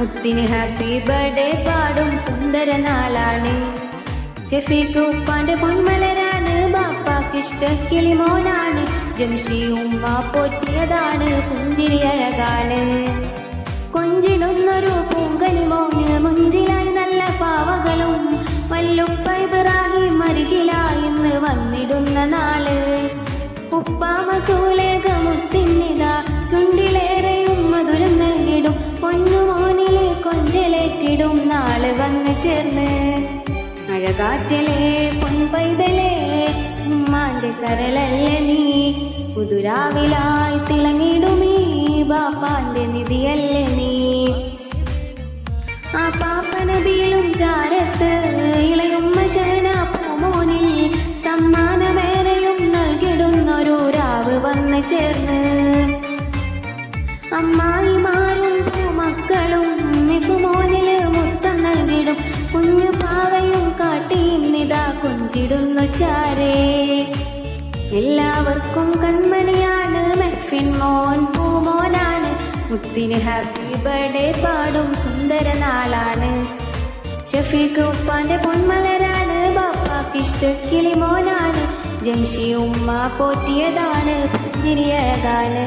മുത്തിന് happy birthday പാടും സുന്ദര നാളാണ്. ഷെഫീഖ് ഉപ്പാന്റെ പൊന്മലരാണ് ബാപ്പാക്കിഷ്ട കിളിമോനാണ് ജംഷി ഉമ്മ പൊറ്റിയതാണ് പുഞ്ചിരി അഴകാണ്. കൊഞ്ചിടുന്നൊരു പൂങ്കനി മോന് മുഞ്ചിലായി നല്ല പാവകളും. വല്ലുപ്പ ഇബ്രാഹിം അരികിലായി ഇന്ന് വന്നിടുന്ന നാൾ. ഉപ്പാമ സൂലേഖ മുത്തിന്നിത മധുരം കൊഞ്ചലേറ്റിടും നാൾ വന്ന് ചേർന്ന്. അഴകാറ്റലേ പൊൻപൈതലേ ഉമ്മാന്റെ കരളല്ലേ നീ. പുതുരാവിലായി തിളങ്ങിടുമീ ബാപ്പാന്റെ നിധിയല്ലേ നീ. ആ പാപ്പനബിയിലും ചാരത്ത് ഇളയുമ്മ ശരണ പൂമോനിൽ സമ്മാനമേറെയും നൽകിടുന്നൊരു രാവ് വന്ന് ചേർന്ന്. അമ്മായിമാരും കുഞ്ചിടുന്നു ചാരേ. എല്ലാവർക്കും കൺമണിയാണ് മെഹ്ഫിൻ മോൻ പൂമോനാണ്. മുത്തിന് ഹാപ്പി ബർത്ത്ഡേ പാടും സുന്ദര നാളാണ്. ഷഫീഖ് ഉപ്പാന്റെ പൊന്മലരാണ് ബാപ്പാക്കിഷ്ട കിളിമോനാണ് ജംഷി ഉമ്മ പോറ്റിയതാണ് പുഞ്ചിരി അഴകാണ്.